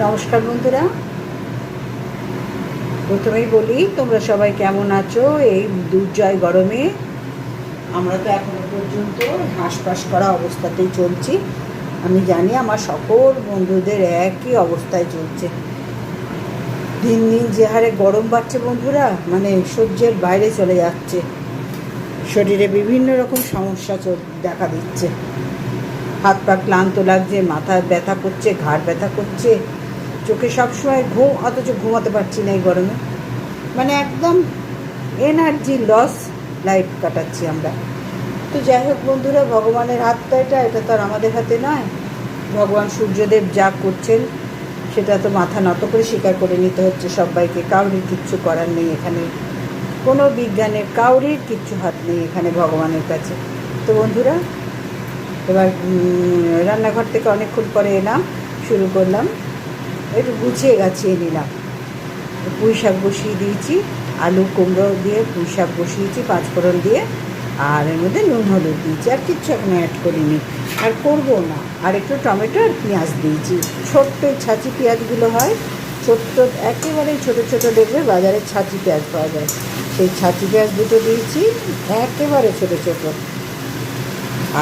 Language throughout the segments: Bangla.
নমস্কার বন্ধুরা। প্রথমেই বলি, তোমরা সবাই কেমন আছো? এই দুর্জয় গরমে আমরা তো এখনও পর্যন্ত হাঁসফাঁস করা অবস্থাতেই চলছি। আমি জানি আমার সকল বন্ধুদের একই অবস্থায় চলছে। দিন দিন যে হারে গরম বাড়ছে বন্ধুরা মানে সহ্যের বাইরে চলে যাচ্ছে। শরীরে বিভিন্ন রকম সমস্যা দেখা দিচ্ছে। হাত পা ক্লান্ত লাগছে মাথা ব্যথা করছে, ঘাড় ব্যথা করছে। চোখে সবসময় ঘুম, অথচ ঘুমাতে পারছি না এই গরমে। মানে একদম এনার্জি লস লাইফ কাটাচ্ছি আমরা। তো যাই হোক বন্ধুরা, ভগবানের হাত তো এটা এটা তো আর আমাদের হাতে নয়। ভগবান সূর্যদেব যা করছেন, সেটা তো মাথা নত করে স্বীকার করে নিতে হচ্ছে সবাইকে। কাউরির কিচ্ছু করার নেই এখানে। কোনো বিজ্ঞানের কাউরির কিচ্ছু হাত নেই এখানে ভগবানের কাছে। তো বন্ধুরা, এবার রান্নাঘর থেকে অনেকক্ষণ পরে এলাম, শুরু করলাম। একটু গুছিয়ে গাছিয়ে নিলাম। পুঁই শাক বসিয়ে দিয়েছি, আলু কুমড়ো দিয়ে পুঁই শাক বসিয়েছি, পাঁচফোড়ন দিয়ে, আর এর মধ্যে নুন হলুদ দিয়েছি, আর কিচ্ছু এখন অ্যাড করিনি। আর করব না। আর একটু টমেটো আর পেঁয়াজ দিয়েছি। ছোট্ট ছাঁচি পেঁয়াজগুলো হয়, ছোট্ট একেবারে ছোটো ছোটো দেখবে বাজারে ছাঁচি পেঁয়াজ পাওয়া যায়। সেই ছাঁচি পেঁয়াজ দুটো দিয়েছি, একেবারে ছোটো ছোটো।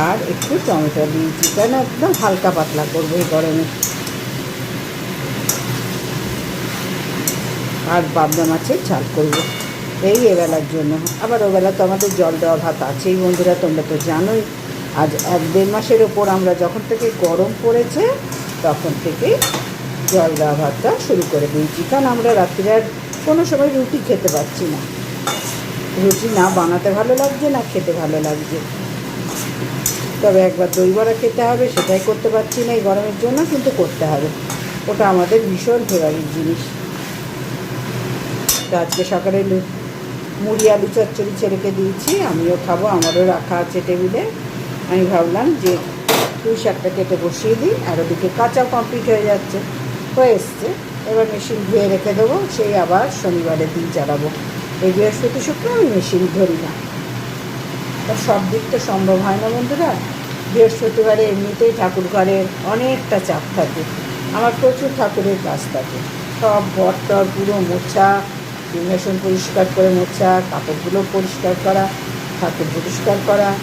আর একটু টমেটো দিয়েছি, কেন একদম হালকা পাতলা করব এই গরমে। আর পাবদা মাছের ঝাল করব। এই এবেলার জন্য। আবার ওবেলা তো আমাদের জল দেওয়া ভাত আছেই বন্ধুরা, তোমরা তো জানোই। আজ এক দেড় মাসের ওপর আমরা যখন থেকে গরম পড়েছে, তখন থেকে জল দেওয়া ভাতটা শুরু করে দিয়েছি। কারণ আমরা রাত্রে আর কোনো সময় রুটি খেতে পারছি না। রুটি না বানাতে ভালো লাগছে, না খেতে ভালো লাগছে। তবে একবার দই বড়া খেতে হবে, সেটাই করতে পারছি না এই গরমের জন্য, কিন্তু করতে হবে। ওটা আমাদের ভীষণ ফেভারিট জিনিস। তো আজকে সকালে মুড়ি আলু চচ্চড়ি ছেলেকে দিয়েছি, আমিও খাব, আমারও রাখা আছে টেবিলে। আমি ভাবলাম যে পুঁই শাকটা কেটে বসিয়ে দিই, আর ওদিকে কাঁচা কমপ্লিট হয়ে যাচ্ছে, হয়ে এসছে। এবার মেশিন ধুয়ে রেখে দেবো, সেই আবার শনিবারের দিন চালাবো। এই বৃহস্পতি শুক্র আমি মেশিন ধরি না। তা সব দিক তো সম্ভব হয় না বন্ধুরা। বৃহস্পতিবারে এমনিতেই ঠাকুর ঘরের অনেকটা চাপ থাকে। আমার প্রচুর ঠাকুরের কাজ থাকে। সব ঘর টর পুরো মোছা সিংহাসন পরিষ্কার করে মোছা, কাপড়গুলো পরিষ্কার করা, ঠাকুর পরিষ্কার করা।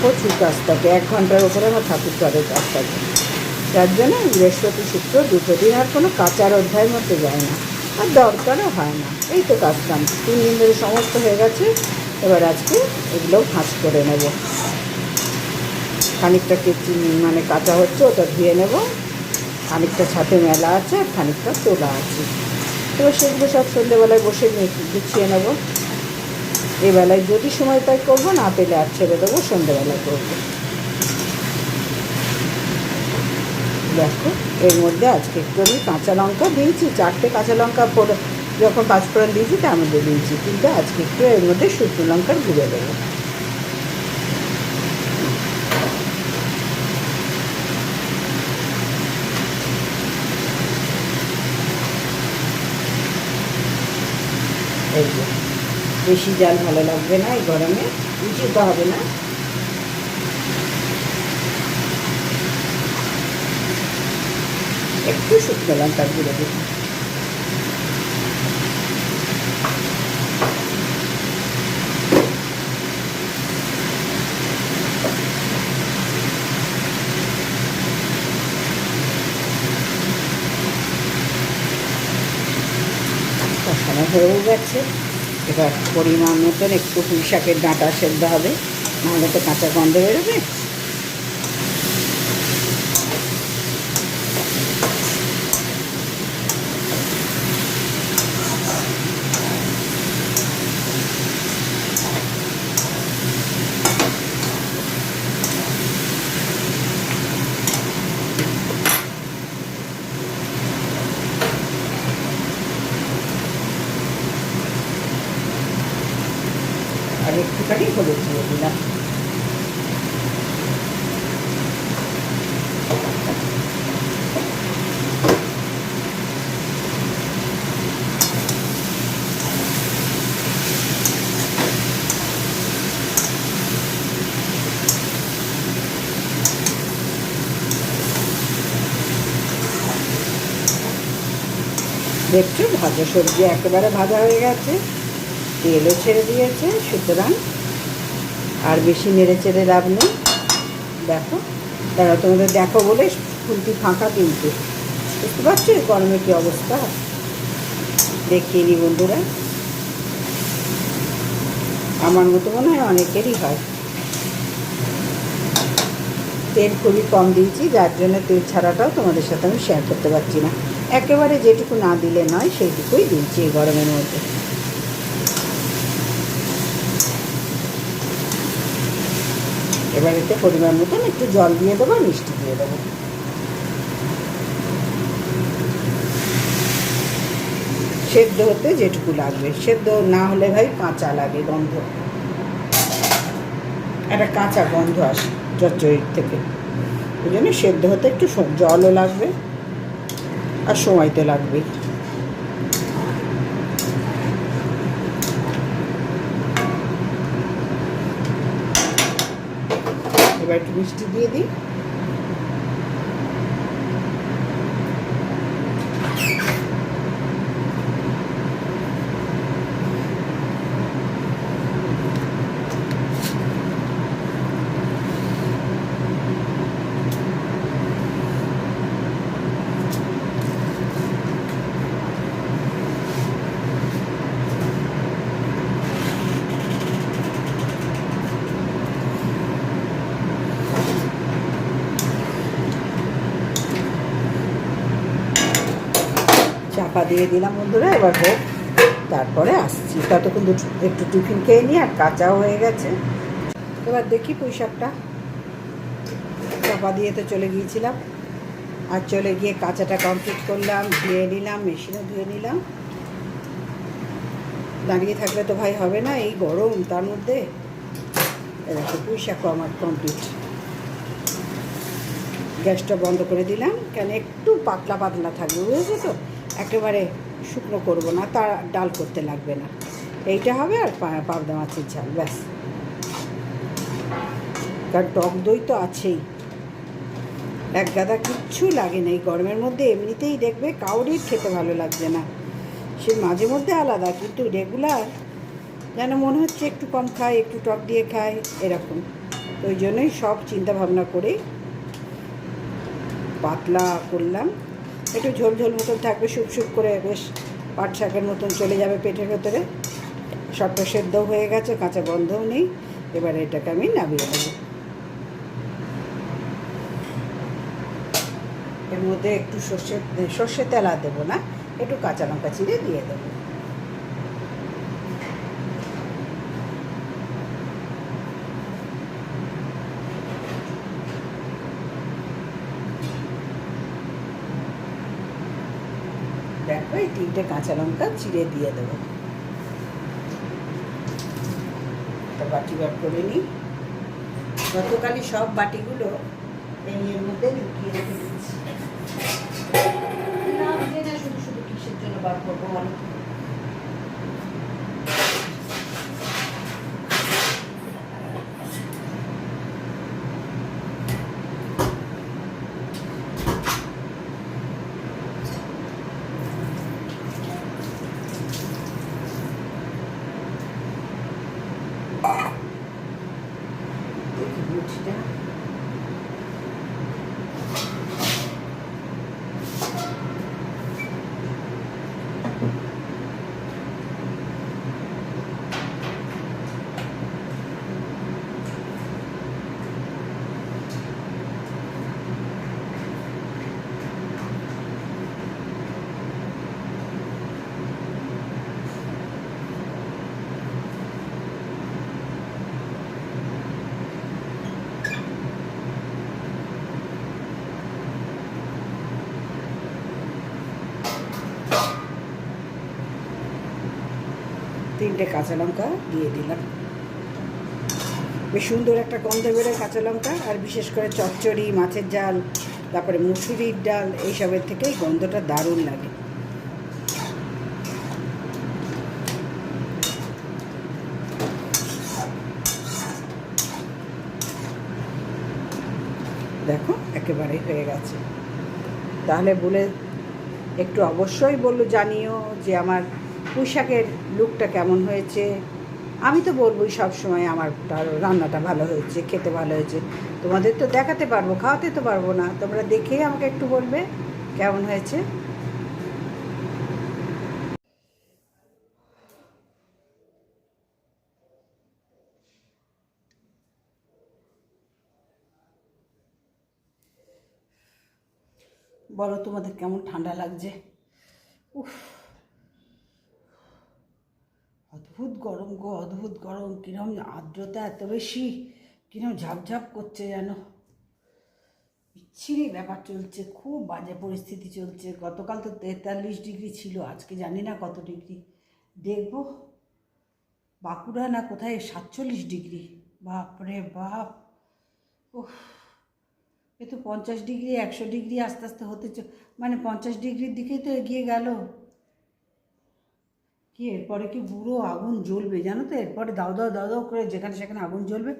প্রচুর কাজ থাকে, এক ঘণ্টার উপরে আমার ঠাকুর ঘরের কাজ। থাকে যার জন্য বৃহস্পতি, শুক্র, দুটো দিন আর কোনো কাচার অধ্যায়ের মধ্যে যায় না। আর দরকারও হয় না। এই তো কাজ কাম। তিন দিন ধরে সমস্ত হয়ে গেছে। এবার আজকে এগুলো ভাঁজ করে নেব। খানিকটা কেচি মানে কাঁচা হচ্ছে, ওটা ধুয়ে নেব। খানিকটা ছাতে মেলা আছে আর খানিকটা তোলা আছে। তো সেগুলো সব সন্ধ্যেবেলায় বসে গুছিয়ে নেব। এবেলায় যদি সময় পাই করব, না পেলে আর ছেড়ে দেবো, সন্ধ্যেবেলায় করব। দেখো, এর মধ্যে আজকে একটু আমি কাঁচা লঙ্কা দিয়েছি, চারটে কাঁচা লঙ্কা যখন পাঁচফোড়ন দিয়েছি তার মধ্যে দিয়েছি, কিন্তু আজকে একটু এর মধ্যে শুকনো লঙ্কার গুঁড়ো দেবো। এই যে, বেশি জাল ভালো লাগবে না এই গরমে উচিত হবে না। একটু শুকনো লঙ্কা গুঁড়ো দিন হয়েও গেছে। এবার পরিমাণ মতন একটু পুঁই শাকের ডাঁটা সেদ্ধ হবে। নাহলে তো কাঁচা গন্ধ বেরোবে। Pericolo Giulia. দেখছো ভাজা সবজি একেবারে ভাজা হয়ে গেছে তেলও ছেড়ে দিয়েছে সুতরাং আর বেশি নেড়ে চেড়ে লাভ নেই। দেখো, তারা তোমাদের দেখো বলে ফুলটি ফাঁকা কিন্তু। বুঝতে পারছ গরমে কী অবস্থা? দেখিয়ে নি বন্ধুরা। আমার মতো মনে হয় অনেকেরই হয়। তেল খুবই কম দিয়েছি, যার জন্য তেল ছাড়াটাও তোমাদের সাথে আমি শেয়ার করতে পারছি না। একেবারে যেটুকু না দিলে নয়, সেইটুকুই দিয়েছি এই গরমের মধ্যে। এবার এতে পরিমাণ মতন একটু জল দিয়ে দেবো, মিষ্টি দিয়ে দেবো। সেদ্ধ হতে যেটুকু লাগবে। সেদ্ধ না হলে ভাই কাঁচা লাগে গন্ধ। একটা কাঁচা গন্ধ আসে চচ্চড়ির থেকে। ওই জন্য সেদ্ধ হতে একটু জলও লাগবে আর সময় তো লাগবে মিষ্টি দিয়ে দিই চাপা দিয়ে দিলাম বন্ধুরা, এবার হোক। তারপরে আসছি। ততক্ষণ একটু টিফিন খেয়ে নিই আর কাঁচাও হয়ে গেছে। এবার দেখি পুঁই শাকটা। চাপা দিয়ে তো চলে গিয়েছিলাম। আর চলে গিয়ে কাঁচাটা কমপ্লিট করলাম, ধুয়ে নিলাম, মেশিনও ধুয়ে নিলাম। দাঁড়িয়ে থাকলে তো ভাই হবে না, এই গরম, তার মধ্যে। এরকম পুঁই শাকও আমার কমপ্লিট গ্যাসটা বন্ধ করে দিলাম। কেন একটু পাতলা পাতলা থাকবে, বুঝেছ তো? একেবারে শুকনো করব না, তার ডাল করতে লাগবে না। এইটা হবে আর পাবদা মাছের ঝাল, ব্যাস। কারণ টক দই তো আছেই। এক গাদা কিচ্ছু লাগে না এই গরমের মধ্যে, এমনিতেই দেখবে কাউরির খেতে ভালো লাগছে না। সে মাঝে মধ্যে আলাদা, কিন্তু রেগুলার যেন মনে হচ্ছে একটু কম খায়, একটু টক দিয়ে খায়, এরকম। ওই জন্যই সব চিন্তা ভাবনা করে পাতলা করলাম। একটু ঝোল ঝোল মতন থাকবে শুক শুক করে বেশ পাট শাকের মতন চলে যাবে পেটের ভেতরে। সবটা সেদ্ধ হয়ে গেছে, কাঁচা গন্ধও নেই। এবার এটাকে আমি নামিয়ে দেবো এর মধ্যে একটু সর্ষে সর্ষে তেলা দেবো না, একটু কাঁচা লঙ্কা চিড়ে দিয়ে দেবো দেখো এই তিনটে কাঁচা লঙ্কা চিড়ে দিয়ে দেবো। বাটি বার করে নিই। গতকালই সব বাটিগুলো এই এর মধ্যে লুকিয়ে রেখে দিচ্ছি না, শুধু শুধু কিসের জন্য বার করব বলো দেখি মুঠিটা তিনটে কাঁচা লঙ্কা দিয়ে দিলাম। বেশ সুন্দর একটা গন্ধ বেরোয় কাঁচা লঙ্কা, আর বিশেষ করে চচ্চড়ি, মাছের জাল তারপরে মুসুরির ডাল, এইসবের থেকে গন্ধটা দারুণ লাগে। দেখো, একেবারে হয়ে গেছে। তাহলে বলে একটু অবশ্যই বলল জানিও যে আমার পুঁইশাকের লুকটা কেমন হয়েছে? আমি তো বলবোই সব সময় আমার রান্নাটা ভালো হয়েছে, খেতে ভালো হয়েছে। তোমাদের তো দেখাতে পারব, খাওয়াতে তো পারব না। তোমরা দেখেই আমাকে একটু বলবে কেমন হয়েছে। বলো তোমাদের কেমন ঠান্ডা লাগছে? উফ অদ্ভুত গরম গো, অদ্ভুত গরম, কিরম আর্দ্রতা এত বেশি, কিরম ঝাপঝাপ করছে যেন। বিচ্ছিরি ব্যাপার চলছে, খুব বাজে পরিস্থিতি চলছে। গতকাল তো তেতাল্লিশ ডিগ্রি ছিল, আজকে জানি না কত ডিগ্রি। দেখব, বাঁকুড়া না কোথায়, সাতচল্লিশ ডিগ্রি। বাপরে বাপ। উফ, এ তো পঞ্চাশ ডিগ্রি, একশো ডিগ্রি আস্তে আস্তে হতে মানে পঞ্চাশ ডিগ্রির দিকেই তো এগিয়ে গেল। কি, এরপরে কি বুড়ো আগুন জ্বলবে? জানো তো, এরপরে দাও দাও দাও দাও করে যেখানে সেখানে আগুন জ্বলবে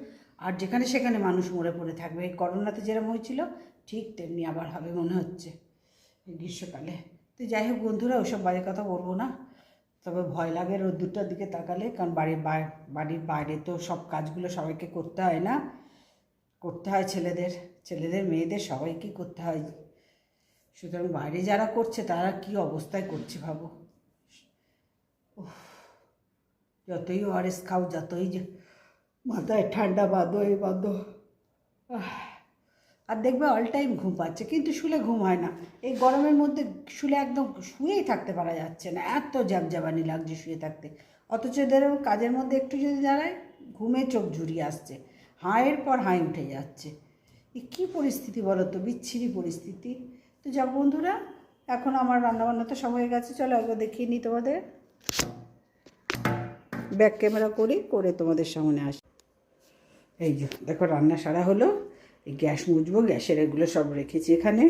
আর যেখানে সেখানে মানুষ মরে পড়ে থাকবে। এই করোনাতে যেরকম হয়েছিল, ঠিক তেমনি আবার হবে মনে হচ্ছে এই গ্রীষ্মকালে। তো যাই হোক বন্ধুরা, ওসব বাজে কথা বলব না। তবে ভয় লাগে রোদ্দুরটার দিকে তাকালে, কারণ বাড়ির বাড়ির বাইরে তো সব কাজগুলো সবাইকে করতে হয় না। করতে হয় ছেলেদের ছেলেদের, মেয়েদের সবাইকে করতে হয়। সুতরাং বাইরে যারা করছে, তারা কি অবস্থায় করছে ভাবো? যতই ওআরএস খাও যতই মাথায় ঠান্ডা বাঁধো এই বাঁধো আর দেখবে অল টাইম ঘুম পাচ্ছে কিন্তু শুলে ঘুম হয় না। এই গরমের মধ্যে শুলে একদম শুয়েই থাকতে পারা যাচ্ছে না। এত জ্যাবজ্যাবানি লাগছে শুয়ে থাকতে। অথচ এদের কাজের মধ্যে একটু যদি দাঁড়ায়, ঘুমে চোখ ঝুরিয়ে আসছে। হাঁয়ের পর হাই উঠে যাচ্ছে। এ কী পরিস্থিতি বলো তো? বিচ্ছিরি পরিস্থিতি। তো যাক বন্ধুরা, এখন আমার রান্নাবান্না তো সব হয়ে গেছে। চলো একবার দেখিয়ে নিই তোমাদের। ব্যাক ক্যামেরা করি, করে তোমাদের সামনে আসি এই যে, দেখো রান্না সারা হলো। এই গ্যাস মুছবো, গ্যাসের এগুলো সব রেখেছি এখানে।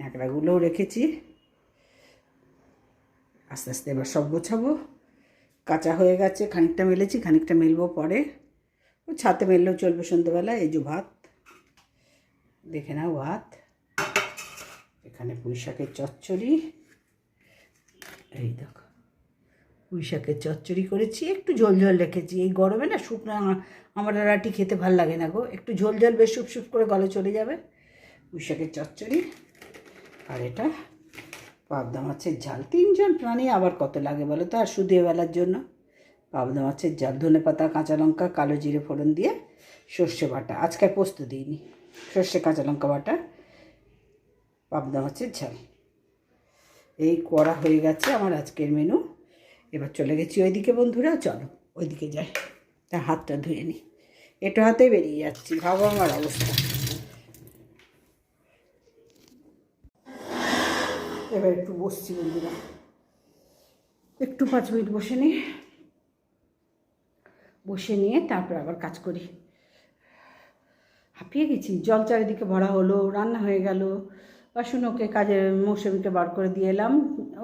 ন্যাকড়াগুলোও রেখেছি। আস্তে আস্তে এবার সব গোছাবো। কাঁচা হয়ে গেছে, খানিকটা মেলেছি, খানিকটা মেলবো পরে। ও ছাতে মেললেও চলবে সন্ধ্যেবেলা, এই যে ভাত। দেখে নাও ভাত। এখানে পুঁই শাকের চচ্চড়ি। এই দেখো। পুঁই শাকের চচ্চড়ি করেছি, একটু ঝোল ঝোল রেখেছি। এই গরমে না শুকনো আমার রাটি খেতে ভালো লাগে না গো। একটু ঝোল ঝোল বেশ সুপ সুপ করে গলে চলে যাবে। পুঁই শাকের চচ্চড়ি। আর এটা পাবদা মাছের ঝাল। তিনজন প্রাণী আবার কত লাগে বলো তো? আর শুধু এবেলার জন্য। পাবদা মাছের ঝাল, ধনে পাতা, কাঁচা লঙ্কা, কালো জিরে ফোড়ন দিয়ে সর্ষে বাটা। আজকে পোস্ত দিইনি। সর্ষে, কাঁচা লঙ্কা বাটা, পাবদা মাছের ঝাল। এই করা হয়ে গেছে আমার আজকের মেনু এবার চলে গেছি ওইদিকে বন্ধুরা, চলো ওইদিকে যাই। তা হাতটা ধুয়ে নিই এটো হাতে বেরিয়ে যাচ্ছি ভাবো আমার অবস্থা। এবার একটু বসছি বন্ধুরা। একটু পাঁচ মিনিট বসে নিই বসে নিয়ে তারপর আবার কাজ করি। হাঁপিয়ে গেছি, জল চারিদিকে ভরা হলো, রান্না হয়ে গেল। বাসন ওকে কাজে মৌসুমিকে বার করে দিয়ে এলাম।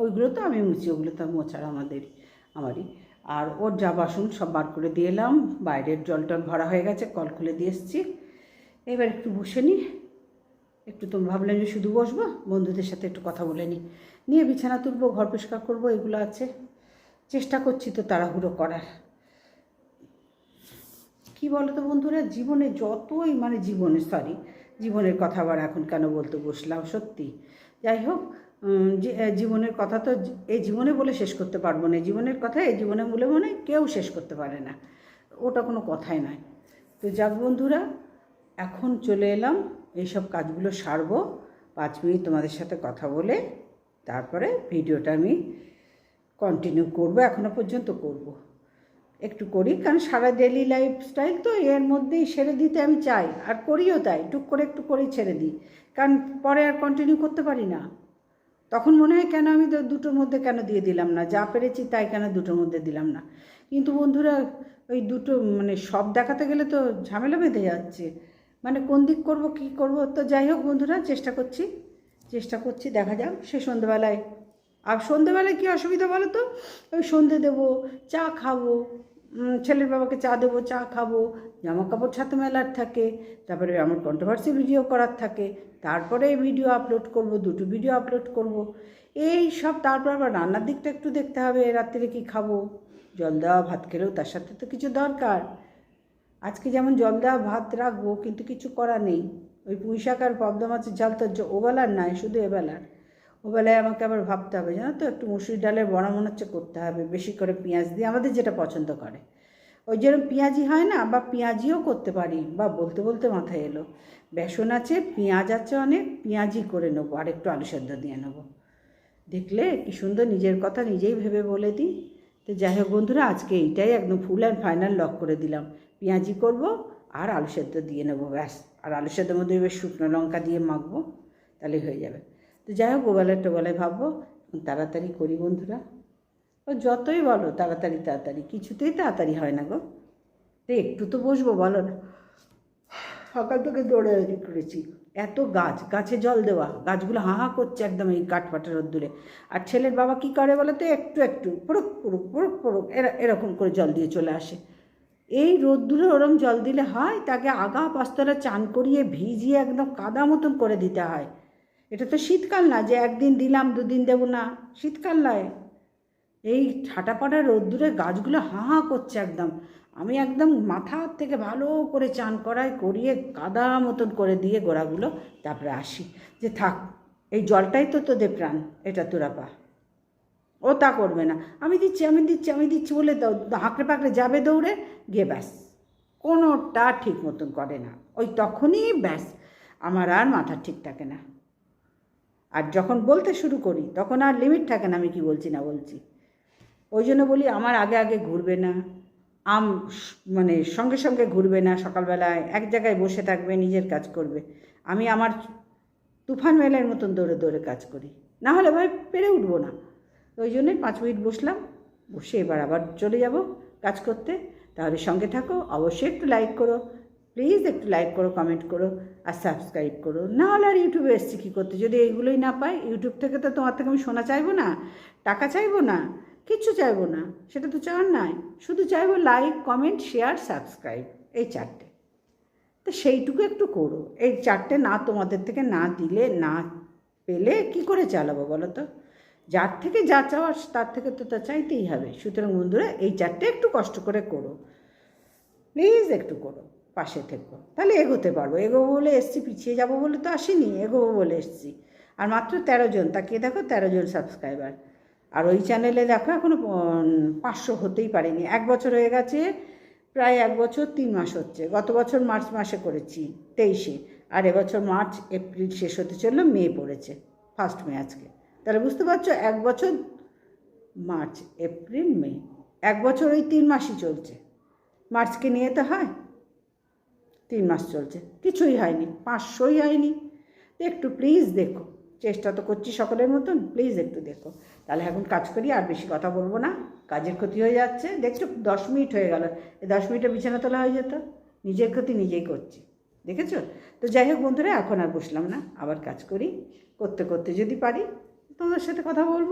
ওইগুলো তো আমি মুছি, ওগুলো তো মোছার আমাদের আমারই। আর ওর যা বাসন সব বার করে দিয়ে এলাম, বাইরের জল টল ভরা হয়ে গেছে, কল খুলে দিয়ে এসেছি। এবার একটু বসে নিই একটু তো ভাবলাম যে শুধু বসবো, বন্ধুদের সাথে একটু কথা বলে নিই নিয়ে বিছানা তুলবো, ঘর পরিষ্কার করব, এগুলো আছে। চেষ্টা করছি তো তাড়াহুড়ো করার। কি বলো তো বন্ধুরা, জীবনে যতই মানে জীবনে সরি জীবনের কথা আবার এখন কেন বলতে বসলাম, সত্যি। যাই হোক জীবনের কথা তো এই জীবনে বলে শেষ করতে পারব না। জীবনের কথা এই জীবনে বলে মনে কেউ শেষ করতে পারে না। ওটা কোনো কথাই নয়। তো যাক বন্ধুরা, এখন চলে এলাম। এইসব কাজগুলো সারবো। পাঁচ মিনিট তোমাদের সাথে কথা বলে তারপরে ভিডিওটা আমি কন্টিনিউ করব। এখনও পর্যন্ত করব। একটু করি, কারণ সারা ডেলি লাইফস্টাইল তো এর মধ্যেই সেরে দিতে আমি চাই। আর করিও তাই, টুক করে একটু করেই ছেড়ে দিই। কারণ পরে আর কন্টিনিউ করতে পারি না। তখন মনে হয় কেন আমি দুটোর মধ্যে কেন দিয়ে দিলাম না? যা পেরেছি তাই কেন দুটোর মধ্যে দিলাম না? কিন্তু বন্ধুরা, ওই দুটো মানে সব দেখাতে গেলে তো ঝামেলা বেঁধে যাচ্ছে। মানে কোন দিক করব, কি করব? তো যাই হোক বন্ধুরা, চেষ্টা করছি। চেষ্টা করছি, দেখা যাক। সে সন্ধ্যেবেলায় আর সন্ধ্যেবেলায় কী অসুবিধা বলো তো? ওই সন্ধে দেবো, চা খাব ছেলের বাবাকে চা দেবো, চা খাব জামা কাপড় ছাতে মেলার থাকে, তারপরে আমার কন্ট্রোভার্সি ভিডিও করার থাকে, তারপরে ভিডিও আপলোড করব, দুটো ভিডিও আপলোড করব। এই সব, তারপর আবার রান্নার দিকটা একটু দেখতে হবে রাত্রে কি খাব? জল দেওয়া, ভাত খেলেও তার সাথে তো কিছু দরকার। আজকে যেমন জল দেওয়া, ভাত রাখব, কিন্তু কিছু করা নেই। ওই পুঁই শাক আর পদ্মা মাছের ঝাল তো ওবেলার নয়, শুধু এবেলার। ওবেলায় আমাকে আবার ভাবতে হবে, জানো তো? একটু মুসুরি ডালের বড়া মনে হচ্ছে করতে হবে, বেশি করে পেঁয়াজ দিয়ে আমাদের যেটা পছন্দ করে। ওই যেরকম পেঁয়াজি হয় না, বা পেঁয়াজিও করতে পারি, বা বলতে বলতে মাথায় এলো, বেসন আছে, পেঁয়াজ আছে অনেক, পেঁয়াজি করে নেব, আর একটু আলু সেদ্ধ দিয়ে নেব। দেখলে কি সুন্দর নিজের কথা নিজেই ভেবে বলে দিই। তো যাই হোক বন্ধুরা, আজকে এইটাই একদম ফুল অ্যান্ড ফাইনাল লক করে দিলাম। পেঁয়াজি করব আর আলু সেদ্ধ দিয়ে নেব, ব্যাস। আর আলু সেদ্ধর মধ্যে বেশ শুকনো লঙ্কা দিয়ে মাখবো তাহলে হয়ে যাবে। তো যাই হোক, ওবেলায় টোবেলায় ভাববো তাড়াতাড়ি করি বন্ধুরা। ও যতই বলো, তাড়াতাড়ি তাড়াতাড়ি, কিছুতেই তাড়াতাড়ি হয় না গো। তো একটু তো বসবো, বলো না। সকাল থেকে দৌড়াদৌড়ি করেছি। এত গাছ, গাছে জল দেওয়া। গাছগুলো হাঁ হাঁ করছে একদম এই কাঠপাটা রোদ্দুরে। আর ছেলের বাবা কি করে বলো তো, একটু একটু, পুরুক পুরুক পুরুক পুরুক, এরা, এরকম করে জল দিয়ে চলে আসে। এই রোদ্দুরে ওরম জল দিলে হয়, তাকে আগা পাস্তরা চান করিয়ে ভিজিয়ে একদম কাদা মতন করে দিতে হয়। এটা তো শীতকাল না, যে একদিন দিলাম, দুদিন দেবো না শীতকাল নয় এই ঠাটাপাটা রোদ্দুরে গাছগুলো হাঁ হাঁ করছে একদম। আমি একদম মাথা থেকে ভালো করে চান করাই, করিয়ে কাদা মতন করে দিয়ে গোড়াগুলো তারপরে আসি। যে থাক, এই জলটাই তো তোদের প্রাণ, এটা তোরা পা। ও তা করবে না। আমি দিচ্ছি আমি দিচ্ছি আমি দিচ্ছি বলে হাঁকড়ে পাকড়ে যাবে দৌড়ে, গিয়ে ব্যাস। কোনোটা ঠিক মতন করে না। ওই তখনই ব্যাস, আমার আর মাথা ঠিক থাকে না। আর যখন বলতে শুরু করি, তখন আর লিমিট থাকে না আমি কি বলছি না বলছি। ওই জন্য বলি, আমার আগে আগে ঘুরবে না। আম মানে সঙ্গে সঙ্গে ঘুরবে না, সকালবেলায় এক জায়গায় বসে থাকবে, নিজের কাজ করবে। আমি আমার তুফান মেলের মতন দৌড়ে দৌড়ে কাজ করি। না হলে ভাই পেরে উঠবো না। ওই জন্যই পাঁচ মিনিট বসলাম, বসে এবার আবার চলে যাব কাজ করতে। তাহলে সঙ্গে থাকো, অবশ্যই একটু লাইক করো। প্লিজ একটু লাইক করো কমেন্ট করো আর সাবস্ক্রাইব করো। না হলে আর ইউটিউবে এসছি কী করতে? যদি এইগুলোই না পাই ইউটিউব থেকে তো তোমার থেকে আমি শোনা চাইব না, টাকা চাইব না, কিচ্ছু চাইব না। সেটা তো চাওয়ার নাই। শুধু চাইব লাইক কমেন্ট শেয়ার সাবস্ক্রাইব এই চারটে। তো সেইটুকু একটু করো। এই চারটে না তোমাদের থেকে না দিলে, না পেলে কি করে চালাবো বলো তো? যার থেকে যা চাওয়ার, তার থেকে তো তা চাইতেই হবে। সুতরাং বন্ধুরা, এই চারটে একটু কষ্ট করে করো। প্লিজ একটু করো। পাশে থেকো। তাহলে এগোতে পারব। এগোবো বলে এসছি, পিছিয়ে যাব বলে তো আসিনি, এগোবো বলে এসছি। আর মাত্র তেরো জন, তাকিয়ে দেখো তেরো জন সাবস্ক্রাইবার আর ওই চ্যানেলে দেখো এখনও পাঁচশো হতেই পারেনি। এক বছর হয়ে গেছে, প্রায় এক বছর তিন মাস হচ্ছে। গত বছর মার্চ মাসে করেছি, তেইশে। আর এবছর মার্চ, এপ্রিল শেষ হতে চলল, মে পড়েছে ফার্স্ট মে আজকে। তাহলে বুঝতে পারছ, এক বছর মার্চ, এপ্রিল, মে। এক বছর ওই তিন মাসই চলছে। মার্চকে নিয়ে তো হয়। তিন মাস চলছে। কিছুই হয়নি, পাঁচশোই হয়নি। একটু প্লিজ দেখো, চেষ্টা তো করছি সকলের মতন প্লিজ একটু দেখো। তাহলে এখন কাজ করি, আর বেশি কথা বলব না। কাজের ক্ষতি হয়ে যাচ্ছে। দেখছ, দশ মিনিট হয়ে গেল। এই দশ মিনিটে বিছানা তোলা হয়ে যেত। নিজের ক্ষতি নিজেই করছি। দেখেছ? তো যাই হোক বন্ধুরা, এখন আর বসলাম না। আবার কাজ করি। করতে করতে যদি পারি, তোমাদের সাথে কথা বলব।